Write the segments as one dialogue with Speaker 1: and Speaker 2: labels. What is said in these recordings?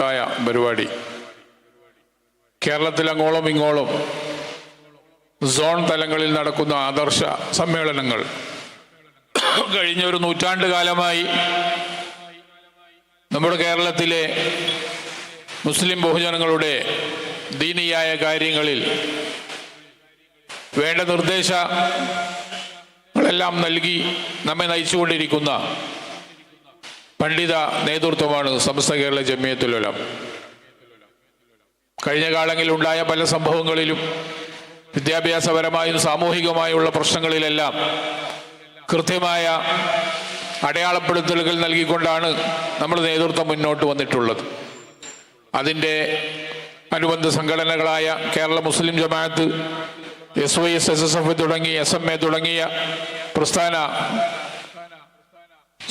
Speaker 1: മഹത്തായ പരിപാടി. കേരളത്തിൽ അങ്ങോളം ഇങ്ങോളം സോൺ തലങ്ങളിൽ നടക്കുന്ന ആദർശ സമ്മേളനങ്ങൾ കഴിഞ്ഞ ഒരു നൂറ്റാണ്ട് കാലമായി നമ്മുടെ കേരളത്തിലെ മുസ്ലിം ബഹുജനങ്ങളുടെ ദീനിയായ കാര്യങ്ങളിൽ വേണ്ട നിർദ്ദേശങ്ങളെല്ലാം നൽകി നമ്മെ നയിച്ചുകൊണ്ടിരിക്കുന്ന പണ്ഡിത നേതൃത്വമാണ് സമസ്ത കേരള ജമിയത്തുലം കഴിഞ്ഞ കാലങ്ങളിൽ ഉണ്ടായ പല സംഭവങ്ങളിലും വിദ്യാഭ്യാസപരമായും സാമൂഹികമായുള്ള പ്രശ്നങ്ങളിലെല്ലാം കൃത്യമായ അടയാളപ്പെടുത്തലുകൾ നൽകിക്കൊണ്ടാണ് നമ്മൾ നേതൃത്വം മുന്നോട്ട് വന്നിട്ടുള്ളത്. അതിന്റെ അനുബന്ധ സംഘടനകളായ Kerala Muslim Jamaat S Y S S S F തുടങ്ങി എസ് എം എ തുടങ്ങിയ പ്രസ്ഥാന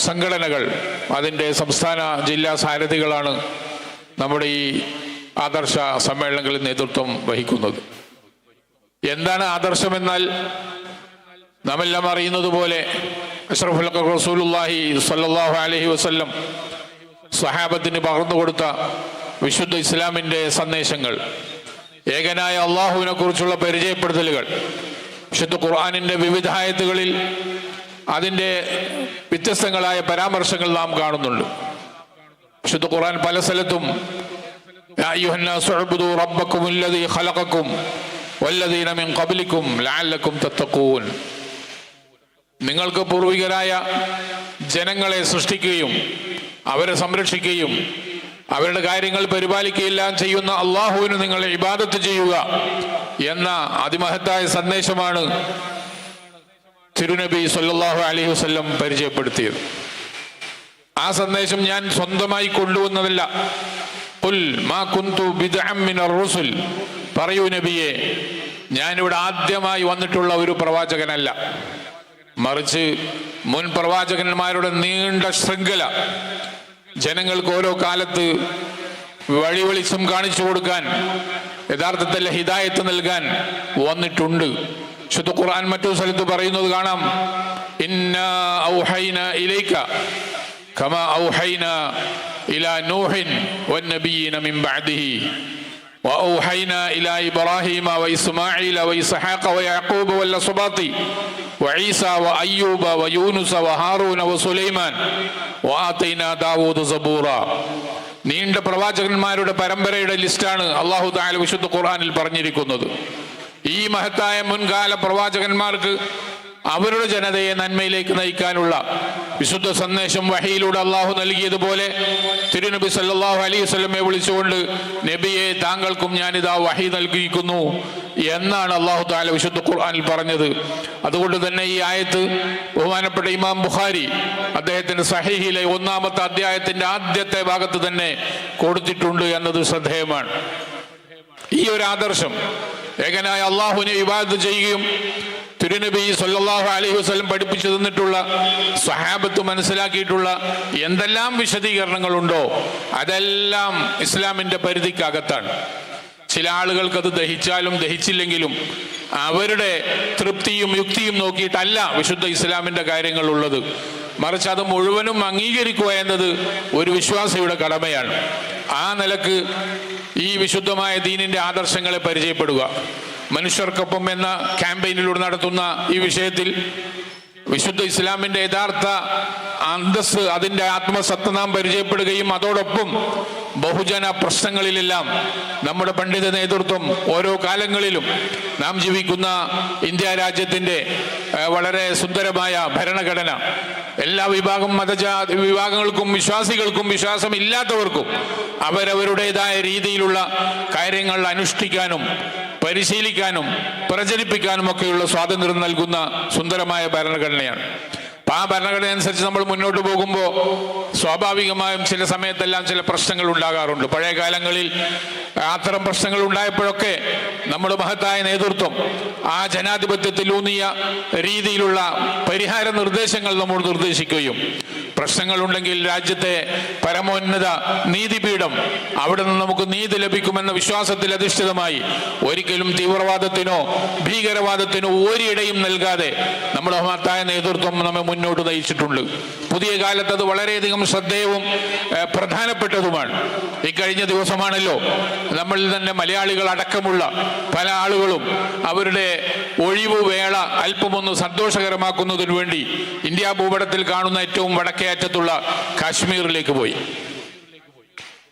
Speaker 1: സംഘടനകൾ അതിന്റെ സംസ്ഥാന ജില്ലാ സാരഥികളാണ് നമ്മുടെ ഈ ആദർശ സമ്മേളനങ്ങളിൽ നേതൃത്വം വഹിക്കുന്നത്. എന്താണ് ആദർശമെന്നാൽ നാമെല്ലാം അറിയുന്നത് പോലെ അഷ്റഫുൽ റസൂലുല്ലാഹി അലഹി അലൈഹി വസല്ലം സഹാബത്തിന് പകർന്നു കൊടുത്ത വിശുദ്ധ ഇസ്ലാമിന്റെ സന്ദേശങ്ങൾ ഏകനായ അള്ളാഹുവിനെ കുറിച്ചുള്ള പരിചയപ്പെടുത്തലുകൾ വിശുദ്ധ ഖുർആാനിന്റെ വിവിധായത്തുകളിൽ അതിന്റെ വ്യത്യസ്തങ്ങളായ പരാമർശങ്ങൾ നാം കാണുന്നുണ്ട്. വിശുദ്ധ ഖുർആൻ പല സ്ഥലത്തും നിങ്ങൾക്ക് പൂർവികരായ ജനങ്ങളെ സൃഷ്ടിക്കുകയും അവരെ സംരക്ഷിക്കുകയും അവരുടെ കാര്യങ്ങൾ പരിപാലിക്കുകയെല്ലാം ചെയ്യുന്ന അള്ളാഹുവിന് നിങ്ങൾ ഇബാദത്ത് ചെയ്യുക എന്ന അതിമഹത്തായ സന്ദേശമാണ് തിരുനബി സല്ലാഹു അലൈഹി വസ്ല്ലം പരിചയപ്പെടുത്തിയത്. ആ സന്ദേശം ഞാൻ സ്വന്തമായി കൊണ്ടുവന്നതല്ല. പറയൂ നബിയെ ഞാനിവിടെ ആദ്യമായി വന്നിട്ടുള്ള ഒരു പ്രവാചകനല്ല. മറിച്ച് മുൻ പ്രവാചകന്മാരുടെ നീണ്ട ശൃംഖല. ജനങ്ങൾക്ക് ഓരോ കാലത്ത് വഴി വെളിച്ചം കാണിച്ചു കൊടുക്കാൻ യഥാർത്ഥത്തിൽ ഹിതായത്ത് നൽകാൻ വന്നിട്ടുണ്ട്. ശുദ്ധ ഖുർആൻ മറ്റു സ്ഥലത്ത് പറയുന്നത് കാണാം ഇന്ന ഔഹൈന ഇലൈക കമാ ഔഹൈന ഇലാ നൂഹിൻ വന്നബിയീന മിൻ ബഅദിഹി وأوحينا إلى إبراهيم وإسماعيل وإسحاق ويعقوب والأسباط وعيسى وأيوب ويونس وهارون وسليمان وآتينا داود زبورا നീണ്ട പ്രവാചകന്മാരുടെ പരമ്പരയുടെ ലിസ്റ്റാണ് അള്ളാഹു താല വിശുദ്ധ ഖുർആനിൽ പറഞ്ഞിരിക്കുന്നത് ഈ മഹത്തായ മുൻകാല പ്രവാചകന്മാർക്ക് അവരുടെ ജനതയെ നന്മയിലേക്ക് നയിക്കാനുള്ള വിശുദ്ധ സന്ദേശം വഹിയിലൂടെ അള്ളാഹു നൽകിയതുപോലെ തിരുനബി സല്ലാഹു അലൈഹി സ്വലമെ വിളിച്ചുകൊണ്ട് നബിയെ താങ്കൾക്കും ഞാനിതാ വഹി നൽകിയിരിക്കുന്നു എന്നാണ് അള്ളാഹു താല വിശുദ്ധ ഖുർആാനിൽ പറഞ്ഞത്. അതുകൊണ്ട് തന്നെ ഈ ആയത്ത് ബഹുമാനപ്പെട്ട ഇമാം ബുഖാരി അദ്ദേഹത്തിന്റെ സഹിഹിലെ ഒന്നാമത്തെ അധ്യായത്തിന്റെ ആദ്യത്തെ ഭാഗത്ത് തന്നെ കൊടുത്തിട്ടുണ്ട് എന്നത് ശ്രദ്ധേയമാണ്. ഈ ഒരു ആദർശം ഏകനായ അള്ളാഹുവിനെ വിവാദം ചെയ്യുകയും തിരുനബി സല്ലാഹു അലൈഹി വസ്ലം പഠിപ്പിച്ചു തന്നിട്ടുള്ള സ്വഹാബത്ത് മനസ്സിലാക്കിയിട്ടുള്ള എന്തെല്ലാം വിശദീകരണങ്ങളുണ്ടോ അതെല്ലാം ഇസ്ലാമിന്റെ പരിധിക്കകത്താണ്. ചില ആളുകൾക്ക് അത് ദഹിച്ചാലും ദഹിച്ചില്ലെങ്കിലും അവരുടെ തൃപ്തിയും യുക്തിയും നോക്കിയിട്ടല്ല വിശുദ്ധ ഇസ്ലാമിന്റെ കാര്യങ്ങൾ ഉള്ളത് മറിച്ച് അത് മുഴുവനും അംഗീകരിക്കുക എന്നത് ഒരു വിശ്വാസിയുടെ കടമയാണ്. ആ നിലയ്ക്ക് ഈ വിശുദ്ധമായ ദീനിന്റെ ആദർശങ്ങളെ പരിചയപ്പെടുക. മനുഷ്യർക്കൊപ്പം എന്ന ക്യാമ്പയിനിലൂടെ നടത്തുന്ന ഈ വിഷയത്തിൽ വിശുദ്ധ ഇസ്ലാമിന്റെ യഥാർത്ഥ അന്തസ് അതിന്റെ ആത്മസത്ത നാം പരിചയപ്പെടുകയും അതോടൊപ്പം ബഹുജന പ്രശ്നങ്ങളിലെല്ലാം നമ്മുടെ പണ്ഡിത നേതൃത്വം ഓരോ കാലങ്ങളിലും നാം ജീവിക്കുന്ന ഇന്ത്യ രാജ്യത്തിന്റെ വളരെ സുന്ദരമായ ഭരണഘടന. എല്ലാ വിഭാഗം മതജാതി വിഭാഗങ്ങൾക്കും വിശ്വാസികൾക്കും വിശ്വാസമില്ലാത്തവർക്കും അവരവരുടേതായ രീതിയിലുള്ള കാര്യങ്ങൾ അനുഷ്ഠിക്കാനും പരിശീലിക്കാനും പ്രചരിപ്പിക്കാനും ഒക്കെയുള്ള സ്വാതന്ത്ര്യം നൽകുന്ന സുന്ദരമായ ഭരണഘടനയാണ്. അപ്പൊ ആ ഭരണഘടന അനുസരിച്ച് നമ്മൾ മുന്നോട്ട് പോകുമ്പോൾ സ്വാഭാവികമായും ചില സമയത്തെല്ലാം ചില പ്രശ്നങ്ങൾ ഉണ്ടാകാറുണ്ട്. പഴയ കാലങ്ങളിൽ അത്തരം പ്രശ്നങ്ങൾ ഉണ്ടായപ്പോഴൊക്കെ നമ്മൾ മഹത്തായ നേതൃത്വം ആ ജനാധിപത്യത്തിലൂന്നിയ രീതിയിലുള്ള പരിഹാര നിർദ്ദേശങ്ങൾ നമ്മോട് നിർദ്ദേശിക്കുകയും പ്രശ്നങ്ങളുണ്ടെങ്കിൽ രാജ്യത്തെ പരമോന്നത നീതിപീഠം അവിടെ നിന്ന് നമുക്ക് നീതി ലഭിക്കുമെന്ന വിശ്വാസത്തിൽ അധിഷ്ഠിതമായി ഒരിക്കലും തീവ്രവാദത്തിനോ ഭീകരവാദത്തിനോ ഒരിടയും നൽകാതെ നമ്മുടെ മഹത്തായ നേതൃത്വം നമ്മെ മുന്നോട്ട് നയിച്ചിട്ടുണ്ട്. പുതിയ കാലത്ത് അത് വളരെയധികം ശ്രദ്ധേയവും പ്രധാനപ്പെട്ടതുമാണ്. ഇക്കഴിഞ്ഞ ദിവസമാണല്ലോ നമ്മളിൽ തന്നെ മലയാളികൾ അടക്കമുള്ള പല ആളുകളും അവരുടെ ഒഴിവ് വേള അല്പമൊന്ന് സന്തോഷകരമാക്കുന്നതിനു വേണ്ടി ഇന്ത്യ ഭൂപടത്തിൽ കാണുന്ന ഏറ്റവും വടക്കേ അറ്റത്തുള്ള കാശ്മീരിലേക്ക് പോയി.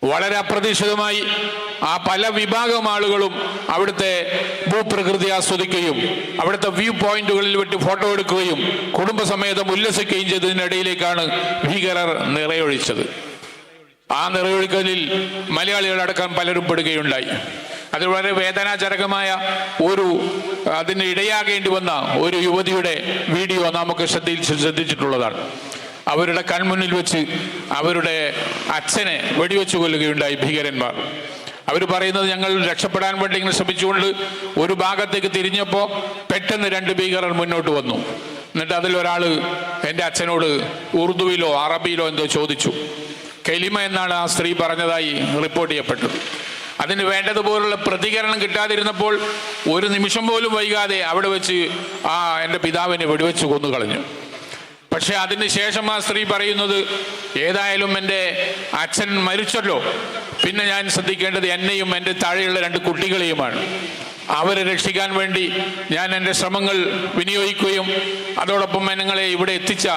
Speaker 1: വളരെ അപ്രതീക്ഷിതമായി ആ പല വിഭാഗം ആളുകളും അവിടുത്തെ ഭൂപ്രകൃതി ആസ്വദിക്കുകയും അവിടുത്തെ വ്യൂ പോയിന്റുകളിൽ വെട്ടി ഫോട്ടോ എടുക്കുകയും കുടുംബസമേതം ഉല്ലസിക്കുകയും ചെയ്തതിനിടയിലേക്കാണ് ഭീകരർ നിറയൊഴിച്ചത്. ആ നിറയൊഴിക്കലിൽ മലയാളികളടക്കം പലരും പെടുകയുണ്ടായി. അത് വളരെ വേദനാജനകമായ ഒരു അതിന് ഇടയാകേണ്ടി വന്ന ഒരു യുവതിയുടെ വീഡിയോ നമുക്ക് ശ്രദ്ധയിൽ ശ്രദ്ധിച്ചിട്ടുള്ളതാണ്. അവരുടെ കൺമുന്നിൽ വെച്ച് അവരുടെ അച്ഛനെ വെടിവെച്ച് കൊല്ലുകയുണ്ടായി ഭീകരന്മാർ. അവർ പറയുന്നത് ഞങ്ങൾ രക്ഷപ്പെടാൻ വേണ്ടി ഇങ്ങനെ ശ്രമിച്ചുകൊണ്ട് ഒരു ഭാഗത്തേക്ക് തിരിഞ്ഞപ്പോൾ പെട്ടെന്ന് രണ്ട് ഭീകരർ മുന്നോട്ട് വന്നു. എന്നിട്ട് അതിലൊരാൾ എന്റെ അച്ഛനോട് ഉറുദുവിലോ അറബിയിലോ എന്തോ ചോദിച്ചു. കെലിമ എന്നാണ് ആ സ്ത്രീ പറഞ്ഞതായി റിപ്പോർട്ട് ചെയ്യപ്പെട്ടു. അതിന് വേണ്ടതുപോലുള്ള പ്രതികരണം കിട്ടാതിരുന്നപ്പോൾ ഒരു നിമിഷം പോലും വൈകാതെ അവിടെ വെച്ച് ആ എന്റെ പിതാവിനെ വെടിവെച്ച് കൊന്നു കളഞ്ഞു പക്ഷെ അതിന് ശേഷം ആ സ്ത്രീ പറയുന്നത് ഏതായാലും എന്റെ അച്ഛൻ മരിച്ചല്ലോ. പിന്നെ ഞാൻ ശ്രദ്ധിക്കേണ്ടത് എന്നെയും എന്റെ താഴെയുള്ള രണ്ട് കുട്ടികളെയുമാണ്. അവരെ രക്ഷിക്കാൻ വേണ്ടി ഞാൻ എന്റെ ശ്രമങ്ങൾ വിനിയോഗിക്കുകയും അതോടൊപ്പം ഞങ്ങളെ ഇവിടെ എത്തിച്ച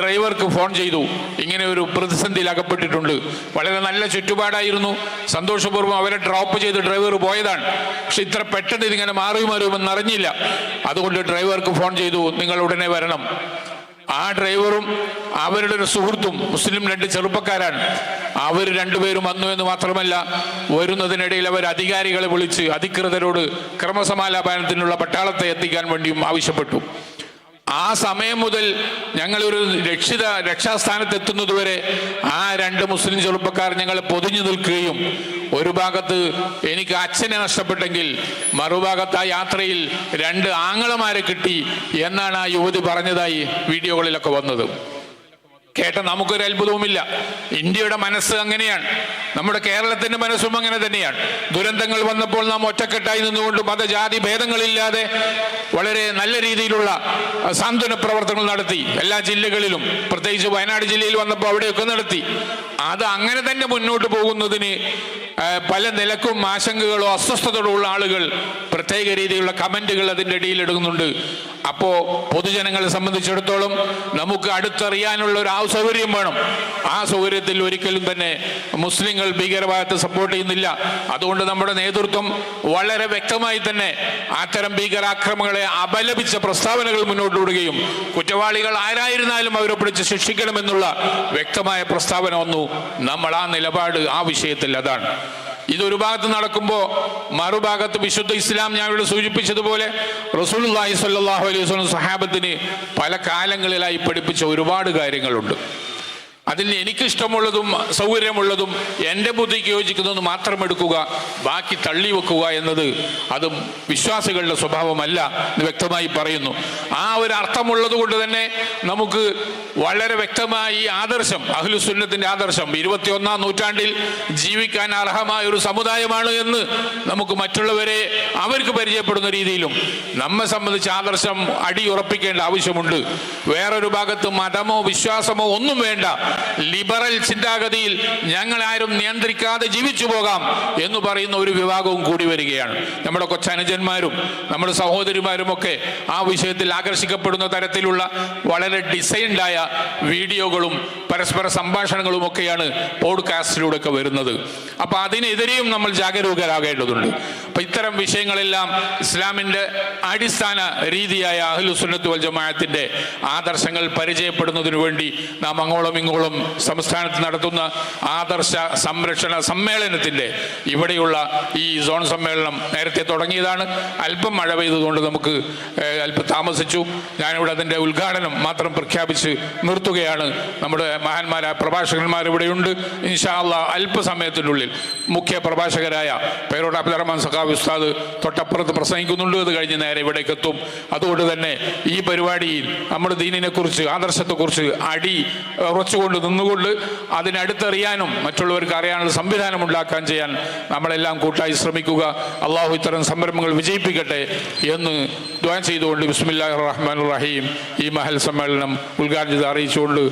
Speaker 1: ഡ്രൈവർക്ക് ഫോൺ ചെയ്തു. ഇങ്ങനെ ഒരു പ്രതിസന്ധിയിൽ അകപ്പെട്ടിട്ടുണ്ട്. വളരെ നല്ല ചുറ്റുപാടായിരുന്നു. സന്തോഷപൂർവം അവരെ ഡ്രോപ്പ് ചെയ്ത് ഡ്രൈവർ പോയതാണ്. പക്ഷെ ഇത്ര പെട്ടെന്ന് ഇതിങ്ങനെ മാറി മാറുമെന്ന് അറിഞ്ഞില്ല. അതുകൊണ്ട് ഡ്രൈവർക്ക് ഫോൺ ചെയ്തു നിങ്ങൾ ഉടനെ വരണം. ആ ഡ്രൈവറും അവരുടെ ഒരു സുഹൃത്തും മുസ്ലിം രണ്ട് ചെറുപ്പക്കാരാണ്. അവർ രണ്ടുപേരും വന്നു എന്ന് മാത്രമല്ല വരുന്നതിനിടയിൽ അവർ അധികാരികളെ വിളിച്ച് അധികൃതരോട് ക്രമസമാലാപനത്തിനുള്ള പട്ടാളത്തെ എത്തിക്കാൻ വേണ്ടിയും ആവശ്യപ്പെട്ടു. ആ സമയം മുതൽ ഞങ്ങളൊരു രക്ഷിത രക്ഷാസ്ഥാനത്ത് എത്തുന്നതുവരെ ആ രണ്ട് മുസ്ലിം ചെറുപ്പക്കാർ ഞങ്ങളെ പൊതിഞ്ഞു നിൽക്കുകയും ഒരു ഭാഗത്ത് എനിക്ക് അച്ഛനെ നഷ്ടപ്പെട്ടെങ്കിൽ മറുഭാഗത്ത് ആ യാത്രയിൽ രണ്ട് ആങ്ങളമാരെ കിട്ടി എന്നാണ് ആ യുവതി പറഞ്ഞതായി വീഡിയോകളിലൊക്കെ വന്നത്. കേട്ട നമുക്കൊരു അത്ഭുതവുമില്ല. ഇന്ത്യയുടെ മനസ്സ് അങ്ങനെയാണ്. നമ്മുടെ കേരളത്തിന്റെ മനസ്സും അങ്ങനെ തന്നെയാണ്. ദുരന്തങ്ങൾ വന്നപ്പോൾ നാം ഒറ്റക്കെട്ടായി നിന്നുകൊണ്ട് മതജാതി ഭേദങ്ങളില്ലാതെ വളരെ നല്ല രീതിയിലുള്ള സാന്ത്വന പ്രവർത്തനങ്ങൾ നടത്തി. എല്ലാ ജില്ലകളിലും പ്രത്യേകിച്ച് വയനാട് ജില്ലയിൽ വന്നപ്പോൾ അവിടെയൊക്കെ നടത്തി. അത് അങ്ങനെ തന്നെ മുന്നോട്ട് പോകുന്നതിന് പല നിലക്കും ആശങ്കകളോ അസ്വസ്ഥതകളോ ഉള്ള ആളുകൾ പ്രത്യേക രീതിയിലുള്ള കമന്റുകൾ അതിന്റെ ഇടയിൽ ഇടുന്നുണ്ട്. അപ്പോൾ പൊതുജനങ്ങളെ സംബന്ധിച്ചിടത്തോളം നമുക്ക് അടുത്തറിയാനുള്ള ഒരു ആ സൗകര്യം വേണം. ആ സൗകര്യത്തിൽ ഒരിക്കലും തന്നെ മുസ്ലിങ്ങൾ ഭീകരവാദത്തെ സപ്പോർട്ട് ചെയ്യുന്നില്ല. അതുകൊണ്ട് നമ്മുടെ നേതൃത്വം വളരെ വ്യക്തമായി തന്നെ അത്തരം ഭീകരാക്രമങ്ങളെ അപലപിച്ച പ്രസ്താവനകൾ മുന്നോട്ട് വിടുകയും കുറ്റവാളികൾ ആരായിരുന്നാലും അവരെ പിടിച്ച് ശിക്ഷിക്കണമെന്നുള്ള വ്യക്തമായ പ്രസ്താവന വന്നു. നമ്മൾ ആ നിലപാട് ആ വിഷയത്തിൽ അതാണ്. ഇതൊരു ഭാഗത്ത് നടക്കുമ്പോൾ മറുഭാഗത്ത് വിശുദ്ധ ഇസ്ലാം ഞാൻ ഇവിടെ സൂചിപ്പിച്ചതുപോലെ റസൂലുള്ളാഹി സ്വല്ലല്ലാഹു അലൈഹി വസല്ലം സഹാബത്തിന് പല കാലങ്ങളിലായി പഠിപ്പിച്ച ഒരുപാട് കാര്യങ്ങളുണ്ട്. അതിൽ എനിക്കിഷ്ടമുള്ളതും സൗകര്യമുള്ളതും എന്റെ ബുദ്ധിക്ക് യോജിക്കുന്നതും മാത്രം എടുക്കുക ബാക്കി തള്ളി വെക്കുക എന്നത് അതും വിശ്വാസികളുടെ സ്വഭാവമല്ല എന്ന് വ്യക്തമായി പറയുന്നു. ആ ഒരു അർത്ഥമുള്ളത് കൊണ്ട് തന്നെ നമുക്ക് വളരെ വ്യക്തമായി ആദർശം അഹ്ലുസുന്നത്തിന്റെ ആദർശം ഇരുപത്തിയൊന്നാം നൂറ്റാണ്ടിൽ ജീവിക്കാൻ അർഹമായ ഒരു സമുദായമാണ് എന്ന് നമുക്ക് മറ്റുള്ളവരെ അവർക്ക് പരിചയപ്പെടുന്ന രീതിയിലും നമ്മെ സംബന്ധിച്ച് ആദർശം അടിയുറപ്പിക്കേണ്ട ആവശ്യമുണ്ട്. വേറൊരു ഭാഗത്ത് മതമോ വിശ്വാസമോ ഒന്നും വേണ്ട. ലിബറൽ ചിന്താഗതിയിൽ ഞങ്ങൾ ആരും നിയന്ത്രിക്കാതെ ജീവിച്ചു പോകാം എന്ന് പറയുന്ന ഒരു വിഭാഗവും കൂടി വരികയാണ്. നമ്മുടെ കൊച്ചനുജന്മാരും നമ്മുടെ സഹോദരിമാരും ഒക്കെ ആ വിഷയത്തിൽ ആകർഷിക്കപ്പെടുന്ന തരത്തിലുള്ള വളരെ ഡിസൈൻഡായ വീഡിയോകളും പരസ്പര സംഭാഷണങ്ങളും ഒക്കെയാണ് പോഡ്കാസ്റ്റിലൂടെ ഒക്കെ വരുന്നത്. അപ്പോൾ അതിനെതിരെയും നമ്മൾ ജാഗരൂകരാകേണ്ടതുണ്ട്. ഇത്തരം വിഷയങ്ങളെല്ലാം ഇസ്ലാമിന്റെ അടിസ്ഥാന രീതിയായ അഹ്ലുസുന്നത്ത് വൽ ജമാഅത്തിന്റെ ആദർശങ്ങൾ പരിചയപ്പെടുന്നതിനു വേണ്ടി നാം അങ്ങോളം ഇങ്ങോളം സംസ്ഥാനത്ത് നടത്തുന്ന ആദർശ സംരക്ഷണ സമ്മേളനത്തിന്റെ ഇവിടെയുള്ള ഈ സോൺ സമ്മേളനം നേരത്തെ തുടങ്ങിയതാണ്. അല്പം മഴ പെയ്തതുകൊണ്ട് നമുക്ക് അല്പം താമസിച്ചു. ഞാനിവിടെ അതിന്റെ ഉദ്ഘാടനം മാത്രം പ്രഖ്യാപിച്ച് നിർത്തുകയാണ്. നമ്മുടെ മഹാന്മാരായ പ്രഭാഷകന്മാർ ഇവിടെയുണ്ട്. ഇൻഷാ അള്ളാ അല്പസമയത്തിനുള്ളിൽ മുഖ്യ പ്രഭാഷകരായ പേരോട് അബ്ദുറഹ്മാൻ സഖാവ് ഉസ്താദ് തൊട്ടപ്പുറത്ത് പ്രസംഗിക്കുന്നുണ്ട്. അത് കഴിഞ്ഞ് നേരെ ഇവിടേക്ക് എത്തും അതുകൊണ്ട് തന്നെ ഈ പരിപാടിയിൽ നമ്മൾ ദീനിനെക്കുറിച്ച് ആദർശത്തെക്കുറിച്ച് അടി ഉറച്ചുകൊണ്ട് നിന്നുകൊണ്ട് അതിനടുത്തറിയാനും മറ്റുള്ളവർക്ക് അറിയാനുള്ള സംവിധാനം ഉണ്ടാക്കാൻ ചെയ്യാൻ നമ്മളെല്ലാം കൂട്ടായി ശ്രമിക്കുക. അള്ളാഹു ഇത്തരം സംരംഭങ്ങൾ വിജയിപ്പിക്കട്ടെ എന്ന് ദ്വാൻ ചെയ്തുകൊണ്ട് ബിസ്മില്ലാ റഹ്മാൻ റഹീം ഈ മഹൽ സമ്മേളനം ഉദ്ഘാടനം അറിയിച്ചുകൊണ്ട്